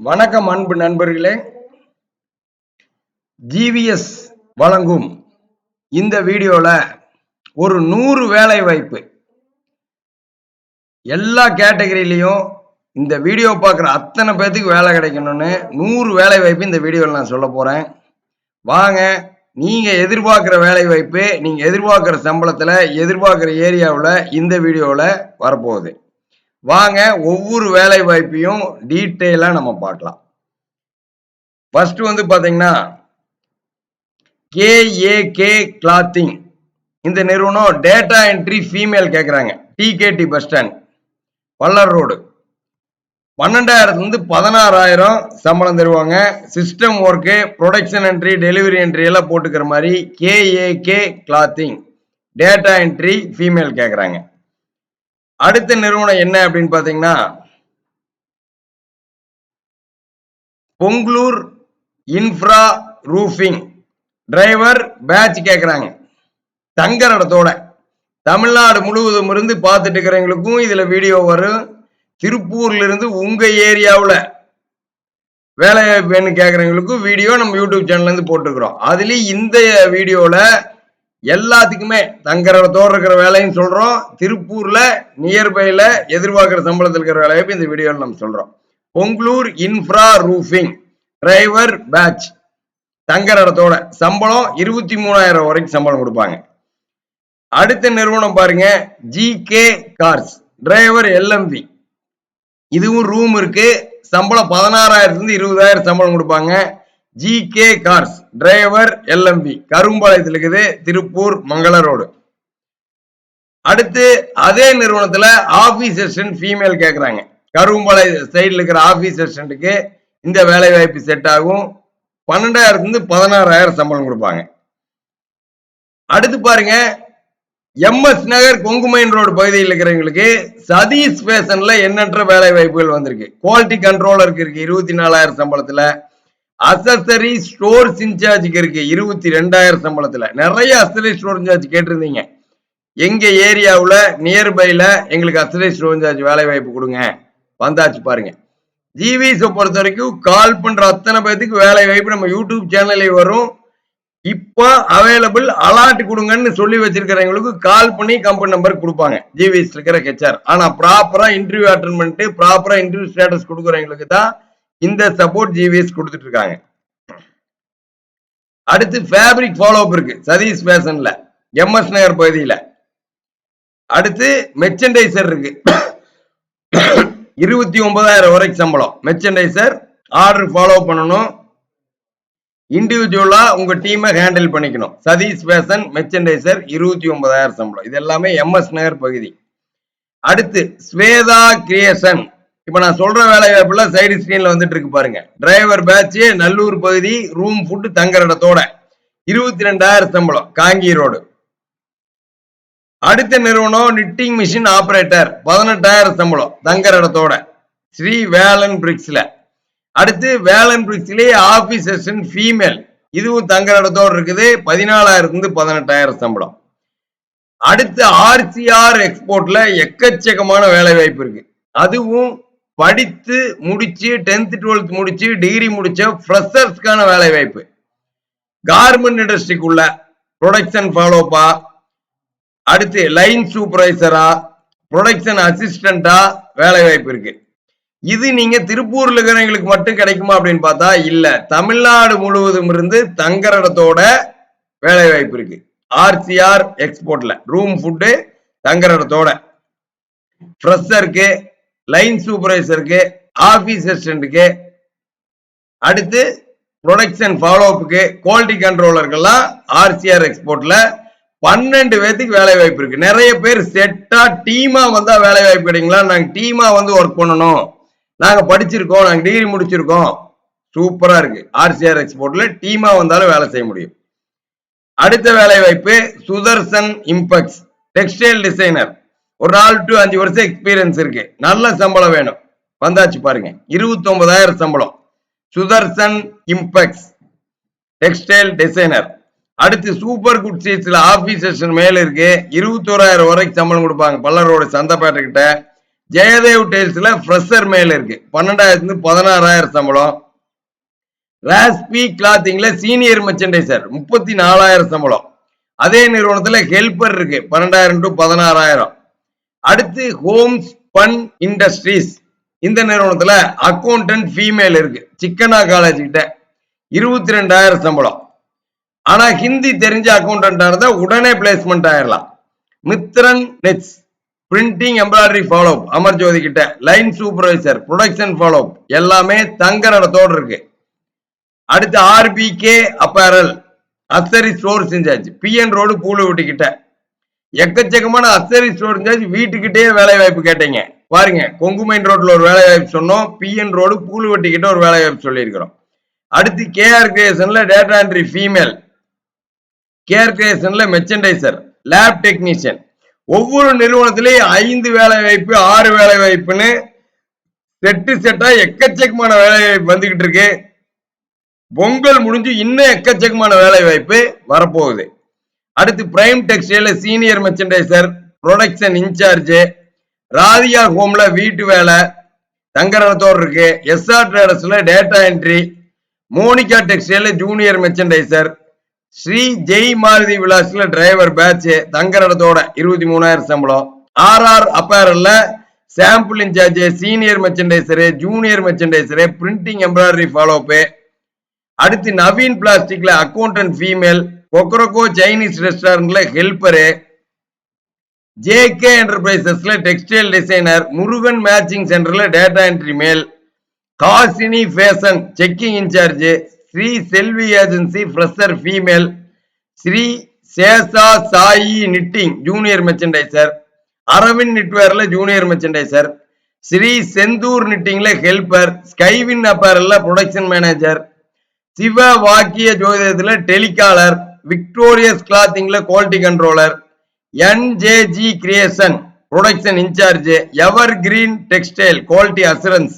வணக்கம் அன்பு நண்பர்களே. ஜிவிஎஸ் வழங்கும் இந்த வீடியோல ஒரு நூறு வேலை வாய்ப்பு. எல்லா கேட்டகரியிலையும் இந்த வீடியோ பார்க்குற அத்தனை பேர்த்துக்கு வேலை கிடைக்கணும்னு நூறு வேலை வாய்ப்பு இந்த வீடியோவில் நான் சொல்ல போறேன். வாங்க நீங்க எதிர்பார்க்குற வேலை வாய்ப்பு நீங்க எதிர்பார்க்குற சம்பளத்துல எதிர்பார்க்குற ஏரியாவில் இந்த வீடியோவில் வரப்போகுது. வாங்க ஒவ்வொரு வேலை வாய்ப்பையும் டீட்டெயிலா நம்ம பார்க்கலாம். ஃபர்ஸ்ட் வந்து பாத்தீங்கன்னா கேஏகே கிளாத்திங் இந்த நிறுவனம் டேட்டா என்ட்ரி ஃபீமேல் கேட்குறாங்க TKD bus stand Pallar road பன்னெண்டாயிரத்துலேருந்து பதினாறாயிரம் சம்பளம் தருவாங்க. System work production entry delivery entry எல்லாம் போட்டுக்கிற மாதிரி KAK clothing data entry female கேட்குறாங்க அடுத்த நிறுவனம் என்ன அப்படின்னு பாத்தீங்கன்னா Pongalur infra roofing. Driver batch கேட்குறாங்க தங்குற இடத்தோட. தமிழ்நாடு முழுவதும் இருந்து பார்த்துட்டு இருக்கிறவங்களுக்கும் இதுல வீடியோ வரும். திருப்பூர்ல இருந்து உங்க ஏரியாவில் வேலை வாய்ப்புன்னு கேட்குறவங்களுக்கும் வீடியோ நம்ம யூடியூப் சேனல்ல இருந்து போட்டுக்கிறோம் அதுலயும் இந்த வீடியோல எல்லாத்துக்குமே தங்குற இடத்தோடு இருக்கிற வேலையும் சொல்றோம். திருப்பூர்ல நியர்பைல எதிர்பார்க்கிற சம்பளத்தில் இருக்கிற வேலையை இந்த வீடியோவில் நம்ம சொல்றோம். Pongalur infra roofing driver batch தங்குற இடத்தோட சம்பளம் இருபத்தி மூணாயிரம் வரைக்கும் சம்பளம் கொடுப்பாங்க. அடுத்த நிறுவனம் பாருங்க G K cars driver LMV இதுவும் ரூம் இருக்கு. சம்பளம் பதினாறாயிரத்துல இருபதாயிரம் சம்பளம் கொடுப்பாங்க. G K cars driver LMV கரும்பாளையத்தில் இருக்குது திருப்பூர் மங்கள ரோடு. அடுத்து அதே நிறுவனத்தில் ஆஃபீஸ் அசிஸ்டன்ட் ஃபீமேல் கேட்குறாங்க கரும்பாளைய சைடில் இருக்கிற ஆஃபீஸ் அசிஸ்டண்ட்டுக்கு இந்த வேலை வாய்ப்பு செட் ஆகும் பன்னெண்டாயிரத்துலேருந்து பதினாறாயிரம் சம்பளம் கொடுப்பாங்க. அடுத்து பாருங்க எம்எஸ் நகர் கொங்குமைன் ரோடு பகுதியில் இருக்கிறவங்களுக்கு சதீஷ் ஃபேஷனில் எண்ணற்ற வேலை வாய்ப்புகள் வந்திருக்கு குவாலிட்டி கண்ட்ரோலருக்கு இருக்கு இருபத்தி நாலாயிரம் சம்பளத்தில். அசசரி ஸ்டோர்ஸ் இன்சார்ஜுக்கு இருக்கு. இருபத்தி ரெண்டாயிரம் சம்பளத்துல. நிறைய அசசரி ஸ்டோர் இன்சார்ஜ் கேட்டிருந்தீங்க. எங்க ஏரியாவில் நியர்பைல எங்களுக்கு அசசரி ஸ்டோர் இன்சார்ஜ் வேலை வாய்ப்பு கொடுங்க. வந்தாச்சு பாருங்க. ஜிவிஸை பொறுத்த வரைக்கும் கால் பண்ற அத்தனை பேத்துக்கு வேலை வாய்ப்பு நம்ம யூடியூப் சேனல்லே வரும். இப்போ அவைலபிள் அலாட் கொடுங்கன்னு சொல்லி வச்சிருக்கிறவங்களுக்கு கால் பண்ணி கம்பெனி நம்பர் கொடுப்பாங்க. ஜிவிஸ் இருக்கிற ஹெச்ஆர் ஆனா ப்ராப்பரா இன்டர்வியூ அட்டன் பண்ணிட்டு ப்ராப்பரா இன்டர்வியூ ஸ்டேட்டஸ் கொடுக்குறவங்களுக்கு தான் இந்த சப்போர்ட் ஜிவிஎஸ் கொடுத்துட்டு இருக்காங்க அடுத்து ஃபேப்ரிக் ஃபாலோ அப் இருக்கு. சதீஷ் ஃபேஷன்ல எம்எஸ் நகர் பகுதியில். அடுத்து மெர்ச்சன்டைசர் இருக்கு. இருபத்தி ஒன்பதாயிரம் வரைக்கும் சம்பளம். மெர்ச்சன்டைசர் ஆர்டர் ஃபாலோ பண்ணணும். இண்டிவிஜுவலா உங்க டீமை ஹேண்டில் பண்ணிக்கணும். சதீஷ் ஃபேஷன் மெர்ச்சன்டைசர் இருபத்தி ஒன்பதாயிரம் சம்பளம். இது எல்லாமே எம்எஸ் நகர் பகுதி. அடுத்து ஸ்வேதா கிரியேஷன் இப்ப நான் சொல்ற வேலை வாய்ப்புல சைடு ஸ்கிரீன்ல வந்துட்டு இருக்கு பாருங்க. டிரைவர் பேட்ச் நல்லூர் பகுதி ரூம் ஃபுட் தங்குற இடத்தோட. இருபத்தி ரெண்டாயிரம் சம்பளம் காங்கி ரோடு அடுத்த நிறுவனம் நிட்டிங் மிஷின் ஆபரேட்டர் பதினெட்டாயிரம் சம்பளம் தங்குற இடத்தோட. ஸ்ரீ வேலன் பிரிக்ஸ்ல அடுத்து வேலன் பிரிக்ஸ்லயே ஆபீஸ் ஃபீமேல் இதுவும் தங்குற இடத்தோட இருக்குது பதினாலாயிரத்துல பதினெட்டாயிரம் சம்பளம். அடுத்து ஆர்சிஆர் எக்ஸ்போர்ட்ல எக்கச்சக்கமான வேலை வாய்ப்பு இருக்கு. அதுவும் படித்து முடிச்சு டென்த் டுவெல்த் முடிச்சு டிகிரி முடிச்ச ஃப்ரெஷர்ஸ்க்கான வேலை வாய்ப்பு. கார்மெண்ட் இண்டஸ்ட்ரிக்குள்ள ப்ரொடக்ஷன் ஃபாலோப்பா அடுத்து லைன் சூப்பர்வைசரா ப்ரொடக்ஷன் அசிஸ்டண்டா வேலை வாய்ப்பு இருக்கு. இது நீங்க திருப்பூர்ல இருக்கிறவங்களுக்கு மட்டும் கிடைக்குமா அப்படின்னு பார்த்தா இல்ல. தமிழ்நாடு முழுவதும் இருந்து தங்குற இடத்தோட வேலை வாய்ப்பு இருக்கு. ஆர்சிஆர் எக்ஸ்போர்ட்ல ரூம் ஃபுட்டு தங்குற இடத்தோட. ஃப்ரெஷருக்கு லைன் சூப்பர்வைசருக்கு ஆபீஸ் அசிஸ்டன்ட்டுக்கு அடுத்து ப்ரொடக்ஷன் ஃபாலோஅப்புக்கு குவாலிட்டி கண்ட்ரோலருக்கெல்லாம் ஆர்சிஆர் எக்ஸ்போர்ட்ல பன்னெண்டு பேத்துக்கு வேலை வாய்ப்பு இருக்கு. நிறைய பேர் செட்டா டீமா வந்தா வேலை வாய்ப்பு கிடைங்களா நாங்க டீமா வந்து ஒர்க் பண்ணணும். நாங்க படிச்சிருக்கோம் நாங்க டிகிரி முடிச்சிருக்கோம். சூப்பரா இருக்கு. ஆர்சிஆர் எக்ஸ்போர்ட்ல டீமா வந்தாலும் வேலை செய்ய முடியும். அடுத்த வேலை வாய்ப்பு சுதர்சன் இம்பெக்ஸ் டெக்ஸ்டைல் டிசைனர் ஒரு நாலு டு அஞ்சு வருஷம் எக்ஸ்பீரியன்ஸ் இருக்கு. நல்ல சம்பளம் வேணும். வந்தாச்சு பாருங்க. இருபத்தி ஒன்பதாயிரம் சம்பளம். சுதர்சன் இம்பெக்ஸ் டெக்ஸ்டைல் டிசைனர் அடுத்து சூப்பர் குட் சீட்ஸ்ல ஆபீஸ் செஷன் மேல இருக்கு. இருபத்தோராயிரம் வரைக்கும் சம்பளம் கொடுப்பாங்க. பல்லரோட சந்தைப்பேட்டை கிட்ட ஜெயதேவ் டெய்ல்ஸ்ல ஃப்ரெஷர் மேல் இருக்கு. பன்னெண்டாயிரத்துல பதினாறாயிரம் சம்பளம். ராஸ்பி கிளாத்திங்ல சீனியர் மெர்ச்சன்டைசர் முப்பத்தி நாலாயிரம் சம்பளம். அதே நிறுவனத்துல ஹெல்பர் இருக்கு. பன்னெண்டாயிரம் டு பதினாறாயிரம். அடுத்து ஹோம்ஸ் பன் இண்டஸ்ட்ரீஸ். இந்த நிறுவனத்துல அக்கௌண்டன்ட் ஃபீமேல் இருக்கு. சிக்கனா காலேஜ் கிட்ட. இருபத்தி ரெண்டாயிரம் சம்பளம். ஆனா ஹிந்தி தெரிஞ்ச அக்கௌண்டன்டா இருந்தா உடனே பிளேஸ்மெண்ட் ஆயிடலாம் Mithran nets. Printing embroidery follow Amar Jothi கிட்ட. லைன் சூப்பர்வைசர் ப்ரொடக்ஷன் ஃபாலோ எல்லாமே தங்க நடத்தோடு இருக்கு. அடுத்து RPK apparel அஸ்தரி store incharge PN road Pooluvatti கிட்ட. எக்கச்சக்கமான அசரி ஸ்டோர் இன்சார்ஜ் வீட்டுக்கிட்டே வேலை வாய்ப்பு கேட்டீங்க. பாருங்க கொங்குமைன் ரோட்ல ஒரு வேலை வாய்ப்பு சொன்னோம் பிஎன் ரோடு பூலுவட்டி கிட்ட ஒரு வேலை வாய்ப்பு சொல்லியிருக்கிறோம். அடுத்து கேஆர் கிரியேஷன்ல டேட்டா என்ட்ரி ஃபீமேல் கேஆர் கிரியேஷன்ல மெர்ச்சன்டைசர் லேப் டெக்னீஷியன் ஒவ்வொரு நிறுவனத்திலையும் ஐந்து வேலை வாய்ப்பு ஆறு வேலை வாய்ப்புன்னு செட்டு செட்டா எக்கச்சக்கமான வேலை வாய்ப்பு வந்துகிட்டு இருக்கு. பொங்கல் முடிஞ்சு இன்னும் எக்கச்சக்கமான வேலை வாய்ப்பு வரப்போகுது. அடுத்து prime textile senior merchandiser production incharge Radhiya ஹோம்ல வீட்டு வேலை தங்கரத்தோடு இருக்கு SR ட்ரேடர்ஸ்ல data entry Monica textile junior merchandiser Sri Jai Maruti விலாஸ்ல driver batch தங்கரடத்தோட இருபத்தி மூணாயிரம் சம்பளம். R R அப்பேரல்ல sample incharge senior merchandiser junior merchandiser printing embroidery follow up அடுத்து நவீன் பிளாஸ்டிக்ல அக்கௌண்டன்ட் ஃபீமேல் கொக்கரக்கோ சைனீஸ் ரெஸ்டாரண்ட்ல ஹெல்பரு ஜேகே என்டர்பிரைசஸ்ல டெக்ஸ்டைல் டிசைனர் முருகன் மேட்சிங் சென்டர்ல டேட்டா என்ட்ரி மேல் காசினி fashion checking incharge Sri Selvi agency fresher female Sri Sesha Sai knitting junior merchandiser Aravind நிட்வேர்ல junior merchandiser Sri Senthur நிட்டிங்ல helper Skywin அப்பேரல்ல production manager Siva வாக்கிய ஜோதிடத்துல telecaller victorious கிளாத்திங்ல quality controller NJG creation production incharge evergreen textile quality assurance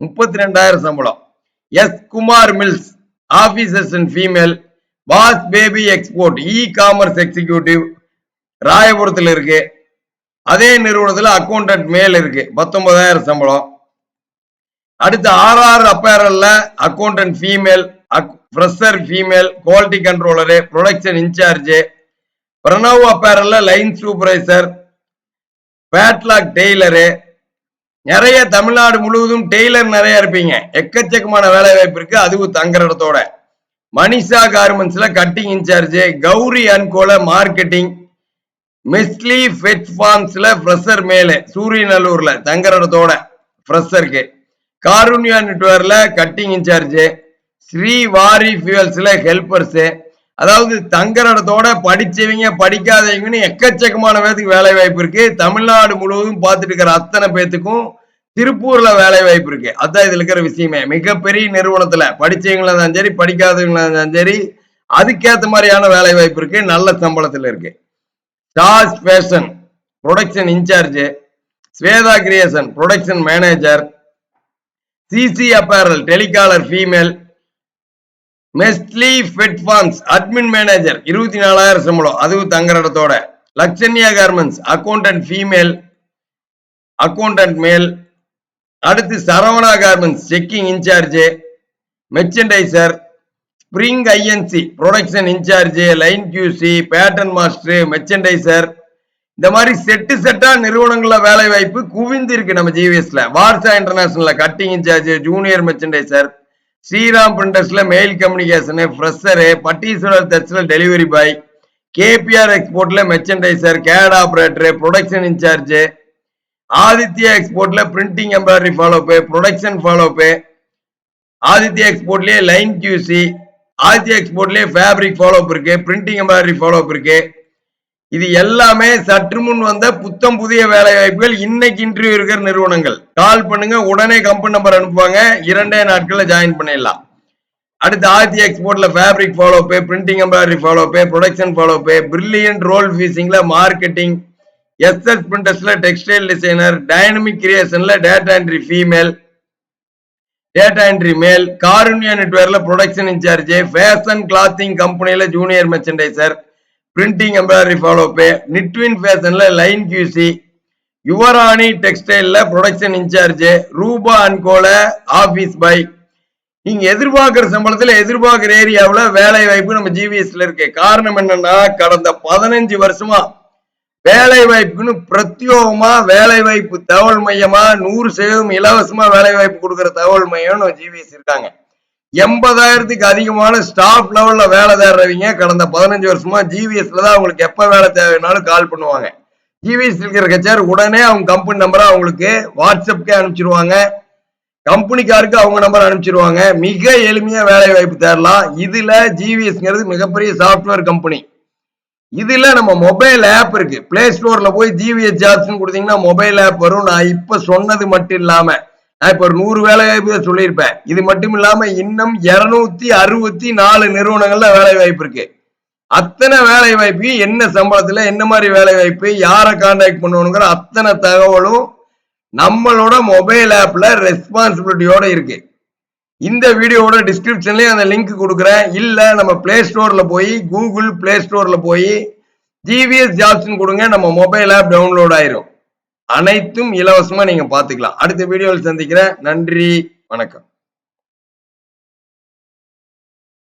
முப்பத்தி ரெண்டாயிரம் சம்பளம். S Kumar mills office assistant female boss baby export e commerce executive ராயபுரத்தில் இருக்கு. அதே நிறுவனத்தில் அக்கௌண்டன்ட் மேல் இருக்கு பத்தொன்பதாயிரம் சம்பளம். அடுத்து RR அப்பேரல்ல accountant female fresher female quality controller production incharge Pranav அப்பேரல்ல line supervisor flatlock tailor நிறைய தமிழ்நாடு முழுவதும் டெய்லர் நிறைய இருப்பீங்க. எக்கச்சக்கமான வேலை வாய்ப்பு இருக்கு. அதுவும் தங்குற இடத்தோட. மனிஷா கார்மெண்ட்ஸ்ல கட்டிங் இன்சார்ஜ் கௌரி அன்கோல மார்க்கெட்டிங் மிஸ்லி ஃபெட் ஃபார்ம்ஸ்ல ஃப்ரெஷர் மேலே. சூரியநல்லூர்ல தங்குற இடத்தோட ஃப்ரெஷருக்கு காருண்யா நெட்வேர்ல கட்டிங் இன்சார்ஜ் ஸ்ரீ வாரி ஃபியூல்ஸ்ல ஹெல்பர்ஸ் அதாவது தங்குற இடத்தோட படிச்சவங்க படிக்காதவங்கன்னு எக்கச்சக்கமான பேத்துக்கு வேலை வாய்ப்பு இருக்கு. தமிழ்நாடு முழுவதும் பார்த்துட்டு இருக்கிற அத்தனை பேத்துக்கும் திருப்பூர்ல வேலை வாய்ப்பு இருக்கு. அதான் இதுல இருக்கிற விஷயமே. மிகப்பெரிய நிறுவனத்துல படிச்சவங்களா இருந்தாலும் சரி படிக்காதவங்களா இருந்தாலும் சரி அதுக்கேத்த மாதிரியான வேலை வாய்ப்பு இருக்கு. நல்ல சம்பளத்துல இருக்கு. Stars fashion production incharge Swetha creation production manager CC apparel telecaller female மெஸ்லி fed farms admin manager இருபத்தி நாலாயிரம் சம்பளம். அதுவும் தங்குற இடத்தோட Lakshanya garments accountant female accountant male அடுத்து Saravana garments checking incharge merchandiser spring INC production incharge line QC pattern master merchandiser இந்த மாதிரி set செட்டா நிறுவனங்களில் வேலை வாய்ப்பு குவிந்து இருக்கு நம்ம ஜிவிஎஸ்ல Varsha இன்டர்நேஷனல்ல cutting incharge junior merchandiser Sriram பிரிண்டர்ஸ்ல mail communication fresher Patteeswarar தச்சுல delivery boy KPR எக்ஸ்போர்ட்ல merchandiser CAD operator production incharge Aditya எக்ஸ்போர்ட்ல printing embroidery follow up production follow up Aditya எக்ஸ்போர்ட்லயே line QC Aditya எக்ஸ்போர்ட்லயே ஃபேப்ரிக் ஃபாலோப் இருக்கு பிரிண்டிங் எம்ப்ராய்டரி ஃபாலோப் இருக்கு. இது எல்லாமே சற்று முன் வந்த புத்தம் புதிய வேலை வாய்ப்புகள் இன்னைக்கு இன்டர்வியூ இருக்கிற நிறுவனங்கள். கால் பண்ணுங்க உடனே கம்பெனி நம்பர் அனுப்புவாங்க. இரண்டே நாட்கள்ல ஜாயின் பண்ணிடலாம். அடுத்து Adhi எக்ஸ்போர்ட்ல fabric follow up printing embroidery பே production follow up brilliant roll ஃபீஸிங்ல marketing SS பிரிண்டர்ஸ்ல textile designer dynamic கிரியேஷன்ல data entry female data entry male Karunya நெட்வேர்ல production incharge fashion clothing கம்பெனியில junior merchandiser printing embroidery follow up Knitwin ஃபேஷன்ல line QC Yuvarani டெக்ஸ்டைல்ல production incharge Rupa அன்கோல office by நீங்க எதிர்பார்க்கிற சம்பளத்துல எதிர்பார்க்கிற ஏரியாவில் வேலை வாய்ப்பு நம்ம ஜிவிஎஸ்ல இருக்கு. காரணம் என்னன்னா கடந்த பதினஞ்சு வருஷமா வேலை வாய்ப்புன்னு பிரத்யோகமா வேலை வாய்ப்பு தகவல் மையமா நூறு சதவீதம் இலவசமா வேலை வாய்ப்பு கொடுக்கிற தகவல் மையம் ஜிவிஎஸ் இருக்காங்க. எண்பதாயிரத்துக்கு அதிகமான ஸ்டாஃப் லெவல்ல வேலை தேடுறவங்க கடந்த பதினஞ்சு வருஷமா ஜிவிஎஸ்ல தான் அவங்களுக்கு எப்ப வேலை தேவைனாலும் கால் பண்ணுவாங்க. ஜிவிஎஸ் இருக்கிற கச்சார் உடனே அவங்க கம்பெனி நம்பரை அவங்களுக்கு வாட்ஸ்அப்கே அனுப்பிச்சிருவாங்க. கம்பெனிக்காருக்கு அவங்க நம்பர் அனுப்பிச்சிருவாங்க. மிக எளிமையா வேலை வாய்ப்பு தேடலாம். இதுல ஜிவிஎஸ்ங்கிறது மிகப்பெரிய சாஃப்ட்வேர் கம்பெனி இதுல நம்ம மொபைல் ஆப் இருக்கு. பிளே ஸ்டோர்ல போய் ஜிவிஎஸ் ஜாப்ஸ் கொடுத்தீங்கன்னா மொபைல் ஆப் வரும். நான் இப்ப சொன்னது மட்டும் இல்லாம நான் இப்ப ஒரு நூறு வேலை வாய்ப்பு சொல்லியிருப்பேன். இது மட்டும் இல்லாம இன்னும் இருநூத்தி அறுபத்தி நாலு நிறுவனங்கள்ல வேலை வாய்ப்பு இருக்கு. அத்தனை வேலை வாய்ப்பு என்ன சம்பளத்துல என்ன மாதிரி வேலை வாய்ப்பு யாரை கான்டாக்ட் பண்ணணுங்கிற அத்தனை தகவலும் நம்மளோட மொபைல் ஆப்ல ரெஸ்பான்சிபிலிட்டியோட இருக்கு. இந்த வீடியோவோட டிஸ்கிரிப்ஷன்லயே அந்த லிங்க் கொடுக்குறேன். இல்ல நம்ம பிளே ஸ்டோர்ல போய் கூகுள் பிளே ஸ்டோர்ல போய் ஜிவிஎஸ் ஜாப்ஸ்னு கொடுங்க நம்ம மொபைல் ஆப் டவுன்லோட் ஆயிரும். அனைத்தும் இலவசமா நீங்க பாத்துக்கலாம் அடுத்த வீடியோவில் சந்திக்கிறேன். நன்றி. வணக்கம்.